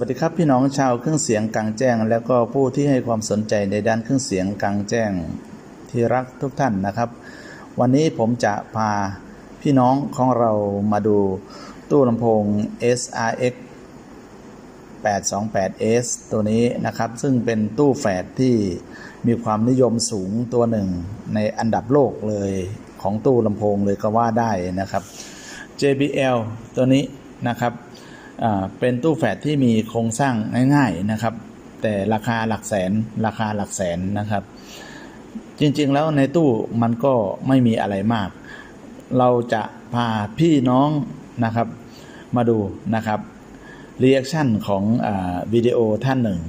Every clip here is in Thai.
วัสดีครับพี่น้องชาวเครื่องเสียงกลางแจ้ง แล้วก็ผู้ที่ให้ความสนใจในด้านเครื่องเสียงกลางแจ้งที่รักทุกท่านนะครับ วันนี้ผมจะพาพี่น้องของเรามาดูตู้ลำโพง SRX 828S ตัวนี้นะครับ ซึ่งเป็นตู้แฝดที่มีความนิยมสูงตัวหนึ่งในอันดับโลกเลยของตู้ลำโพงเลยก็ว่าได้นะครับ JBL ตัวนี้นะครับ เป็นตู้แฝดที่มีโครงสร้างง่าย ๆนะครับ แต่ราคาหลักแสนราคาหลักแสนนะครับ จริงๆแล้วในตู้มันก็ไม่มีอะไรมาก เราจะพาพี่น้องนะครับมาดูนะครับรีแอคชั่นของอวิดีโอท่านหนึ่ง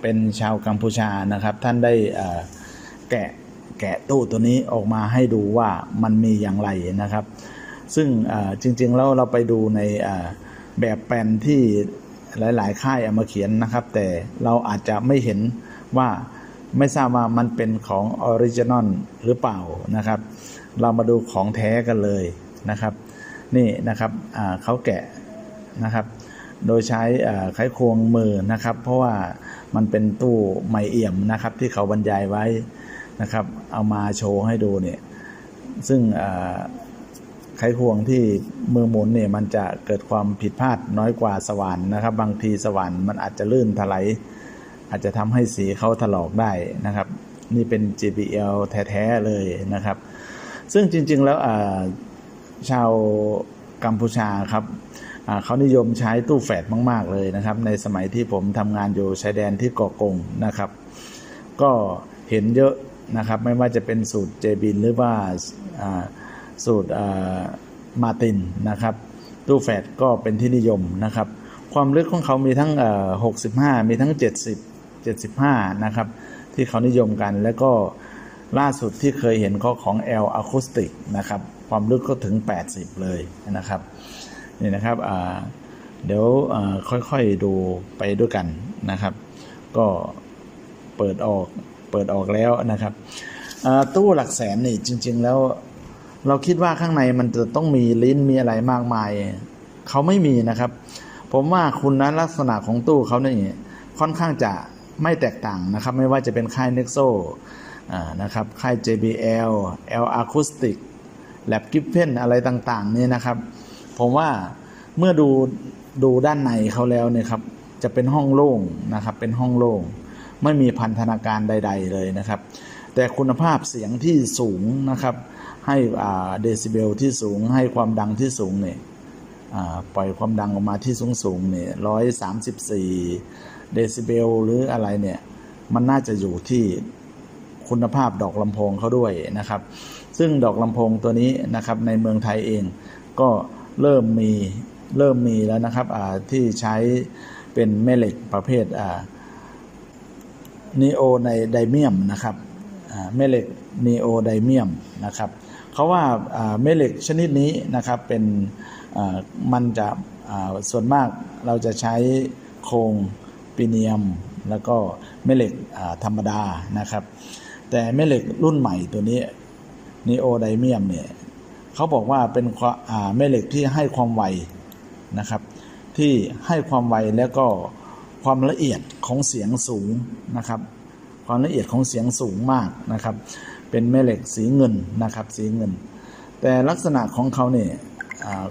เป็นชาวกัมพูชานะครับ ท่านได้แกะแกะตู้ตัวนี้ออกมาให้ดูว่ามันมีอย่างไรนะครับ ซึ่งจริงๆแล้วเราไปดูในอ แบบแปลนที่หลาย ๆ ค่ายเอามาเขียนนะครับ แต่เราอาจจะไม่เห็นว่าไม่ทราบว่ามันเป็นของออริจินอลหรือเปล่านะครับ เรามาดูของแท้กันเลยนะครับ นี่นะครับเขาแกะนะครับ โดยใช้ไขควงมือนะครับ เพราะว่ามันเป็นตู้ไม้เอี่ยมนะครับ ที่เขาบรรยายไว้นะครับ เอามาโชว์ให้ดูเนี่ยซึ่ง ไขควงที่มือหมุนเนี่ยมันจะเกิดความผิดพลาดน้อยกว่าสว่านนะครับ บางทีสว่านมันอาจจะลื่นถลายอาจจะทำให้สีเขาถลอกได้นะครับ นี่เป็น JBL แท้ๆเลยนะครับ ซึ่งจริงๆแล้วชาวกัมพูชาครับเขานิยมใช้ตู้แฝดมาก ๆ เลยนะครับ ในสมัยที่ผมทำงานอยู่ชายแดนที่เกาะกงนะครับ ก็เห็นเยอะนะครับ ไม่ว่าจะเป็นสูตรเจบินหรือว่าอ่า สูตรมาตินนะครับ ตู้แฝดก็เป็นที่นิยมนะครับ ความลึกของเขามีทั้งเอ่อ65 มีทั้ง 70 75 นะครับ ที่เขานิยมกันแล้วก็ล่าสุดที่เคยเห็นก็ของ L Acoustic นะครับ ความลึกก็ถึง 80 เลยนะครับนี่นะครับอ่าเดี๋ยวอ่าค่อยๆดูไปด้วยกันนะครับ ก็เปิดออกเปิดออกแล้วนะครับตู้หลักแสนนี่จริง ๆ แล้ว เราคิดว่าข้างในมันจะต้องมีลิ้นมีอะไรมากมาย เขาไม่มีนะครับ ผมว่าคุณลักษณะของตู้เขาเนี่ยค่อนข้างจะไม่แตกต่างนะครับ ไม่ว่าจะเป็นค่าย Nexo อ่นะครับค่าย JBL L Acoustic Lab Giffen อะไรต่างๆนี่นะครับ ผมว่าเมื่อดูดูด้านในเขาแล้วเนี่ยครับจะเป็นห้องโล่งนะครับ เป็นห้องโล่งไม่มีพันธนาการใด ๆ เลยนะครับ แต่คุณภาพเสียงที่สูงนะครับ ให้เดซิเบลที่สูงให้ความดังที่สูงเนี่ยปล่อยความดังออกมาที่สูงสูงเนี่ยร้อยสามสิบสี่เดซิเบลหรืออะไรเนี่ยมันน่าจะอยู่ที่คุณภาพดอกลำโพงเขาด้วยนะครับ ซึ่งดอกลำโพงตัวนี้นะครับในเมืองไทยเองก็เริ่มมีเริ่มมีแล้วนะครับที่ใช้เป็นแม่เหล็กประเภทนีโอในไดเมียมนะครับแม่เหล็กนีโอไดเมียมนะครับ เขาว่าอ่าแม่เหล็กชนิดนี้นะครับเป็นมันจะส่วนมากเราจะใช้โครงปีเนียม แล้วก็แม่เหล็กธรรมดานะครับ แต่แม่เหล็กรุ่นใหม่ตัวนี้นีโอไดเมียมเนี่ยเขาบอกว่าเป็นความอ่าแม่เหล็กที่ให้ความไวนะครับ ที่ให้ความไวแล้วก็ความละเอียดของเสียงสูงนะครับ ความละเอียดของเสียงสูงมากนะครับ เป็นแม่เหล็กสีเงินนะครับสีเงิน แต่ลักษณะของเขาเนี่ย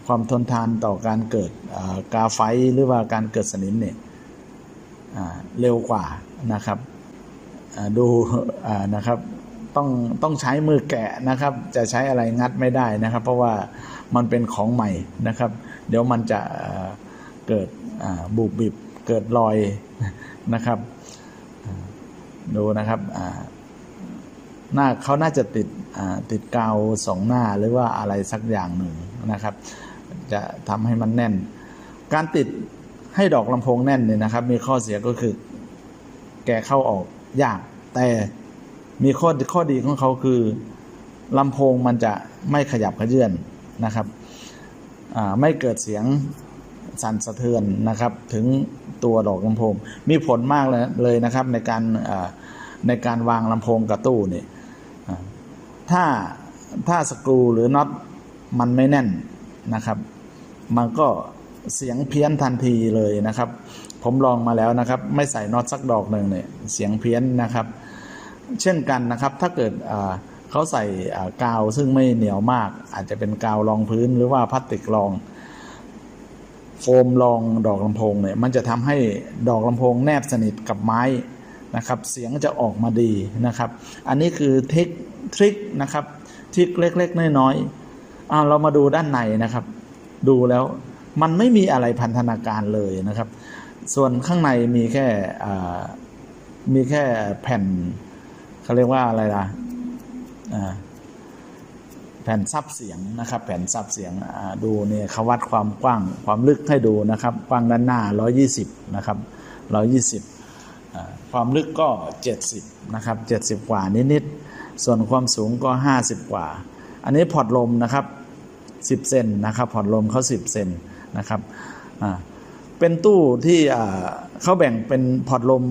ความทนทานต่อการเกิดกาไฟหรือว่าการเกิดสนิมเนี่ยเร็วกว่านะครับดูนะครับต้องต้องใช้มือแกะนะครับ จะใช้อะไรงัดไม่ได้นะครับ เพราะว่ามันเป็นของใหม่นะครับ เดี๋ยวมันจะเกิดบุบบิบเกิดรอยนะครับ ดูนะครับ หน้าเขาน่าจะติดติดกาวสองหน้าหรือว่าอะไรสักอย่างหนึ่งนะครับ จะทำให้มันแน่น การติดให้ดอกลำโพงแน่นเนี่ยนะครับ มีข้อเสียก็คือ แกเข้าออกยาก แต่มีข้อข้อดีของเขาคือลำโพงมันจะไม่ขยับขยื่นนะครับไม่เกิดเสียงสั่นสะเทือนนะครับ ถึงตัวดอกลำโพง มีผลมากเลยเลยนะครับในการในการวางลำโพงกระตู้เนี่ย ถ้าถ้าสกรูหรือน็อตมันไม่แน่นนะครับ มันก็เสียงเพี้ยนทันทีเลยนะครับ ผมลองมาแล้วนะครับ ไม่ใส่น็อตสักดอกหนึ่งเนี่ยเสียงเพี้ยนนะครับ เช่นกันนะครับ ถ้าเกิดเขาใส่กาวซึ่งไม่เหนียวมาก อาจจะเป็นกาวรองพื้นหรือว่าพลาสติกรองโฟมรองดอกลำโพงเนี่ยมันจะทำให้ดอกลำโพงแนบสนิทกับไม้นะครับ เสียงจะออกมาดีนะครับ อันนี้คือเทค ทริคนะครับทริคเล็ก ๆ น้อยๆอ่าเรามาดูด้านในนะครับ ดูแล้วมันไม่มีอะไรพันธนาการเลยนะครับ ส่วนข้างในมีแค่อ่ามีแค่แผ่นเขาเรียกว่าอะไรล่ะอ่าแผ่นซับเสียงนะครับ แผ่นซับเสียงอ่าดูเนี่ยเขาวัดความกว้างความลึกให้ดูนะครับ กว้างด้านหน้า 120 นะครับ 120อ่าความลึกก็ 70 นะครับ 70 กว่านิดๆ ส่วนความสูงก็ 50 กว่า อันนี้พอร์ตลมนะครับ 10 เซนนะครับ พอร์ตลมเขา10 เซนนะครับเป็นตู้ที่เขาแบ่งเป็นพอร์ตลม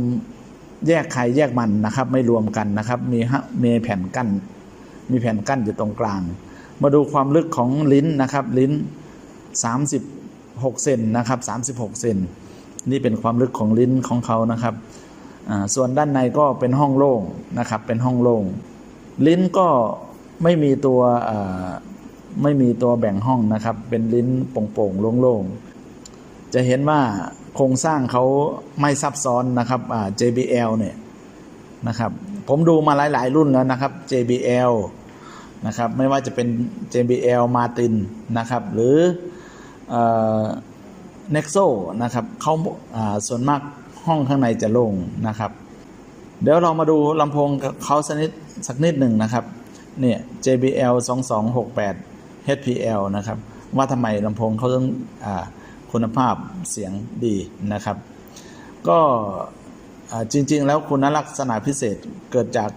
แยกใครแยกมันนะครับ ไม่รวมกันนะครับ มีมีแผ่นกั้น มีแผ่นกั้นอยู่ตรงกลาง มาดูความลึกของลิ้นนะครับ ลิ้น 36 เซนนะครับ36 เซนนี่เป็นความลึกของลิ้นของเขานะครับ ส่วนด้านในก็เป็นห้องโล่งนะครับ เป็นห้องโล่ง ลิ้นก็ไม่มีตัวไม่มีตัวแบ่งห้องนะครับ เป็นลิ้นโป่งๆโล่งๆ จะเห็นว่าโครงสร้างเขาไม่ซับซ้อนนะครับ JBL เนี่ยนะครับ ผมดูมาหลาย ๆ รุ่นแล้วนะครับ JBL นะครับไม่ว่าจะเป็น JBL Martin นะครับ หรืออ Nexo นะครับเขาาส่วนมากห้องข้างในจะโล่งนะครับ เดี๋ยวเรามาดูลำโพงเขาสักนิดสักนิดหนึ่งนะครับ เนี่ย JBL 2268 HPL นะครับ ว่าทำไมลำโพงเขาต้องอคุณภาพเสียงดีนะครับ ก็จริง ๆ แล้วคุณลักษณะพิเศษเกิดจาก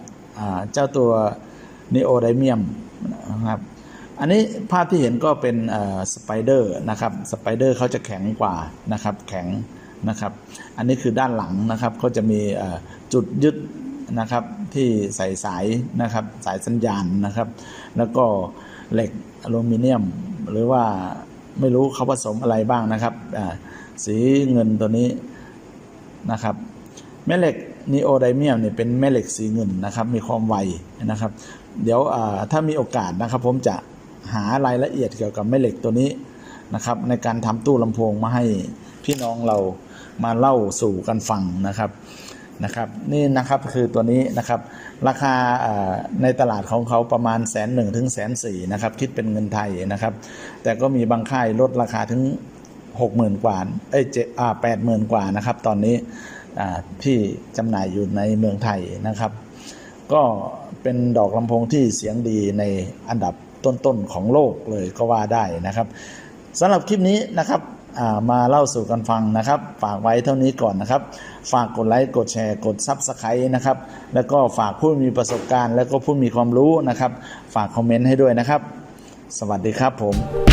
เจ้าตัว Neo d y m i u m นะครับ อันนี้ภาพที่เห็นก็เป็นสไปเดอร์นะครับ สไปเดอร์เขาจะแข็งกว่านะครับ แข็ง นะครับ อันนี้คือด้านหลังนะครับเขาจะมีจุดยึดนะครับที่ใส่สายนะครับสายสัญญาณนะครับ แล้วก็เหล็กอลูมิเนียม หรือว่าไม่รู้เขาผสมอะไรบ้างนะครับสีเงินตัวนี้นะครับแม่เหล็กนีโอไดเมียมเนี่ยเป็นแม่เหล็กสีเงินนะครับ มีความไวนะครับ เดี๋ยวถ้ามีโอกาสนะครับ ผมจะหารายละเอียดเกี่ยวกับแม่เหล็กตัวนี้นะครับ ในการทำตู้ลำโพงมาให้ พี่น้องเรามาเล่าสู่กันฟังนะครับนะครับ นี่นะครับคือตัวนี้นะครับ ราคาในตลาดของเขาประมาณแสนหนึ่งถึงแสนสี่นะครับคิดเป็นเงินไทยนะครับ แต่ก็มีบางค่ายลดราคาถึงหกหมื่นกว่าเอ้ยเจ็ดอ่าแปดหมื่นกว่านะครับ ตอนนี้ที่จำหน่ายอยู่ในเมืองไทยนะครับ ก็เป็นดอกลำโพงที่เสียงดีในอันดับต้นๆของโลกเลยก็ว่าได้นะครับสำหรับคลิปนี้นะครับ มาเล่าสู่กันฟังนะครับ ฝากไว้เท่านี้ก่อนนะครับ ฝากกดไลค์กดแชร์กดซับสไครต์นะครับ แล้วก็ฝากผู้มีประสบการณ์ แล้วก็ผู้มีความรู้นะครับ ฝากคอมเมนต์ให้ด้วยนะครับ สวัสดีครับผม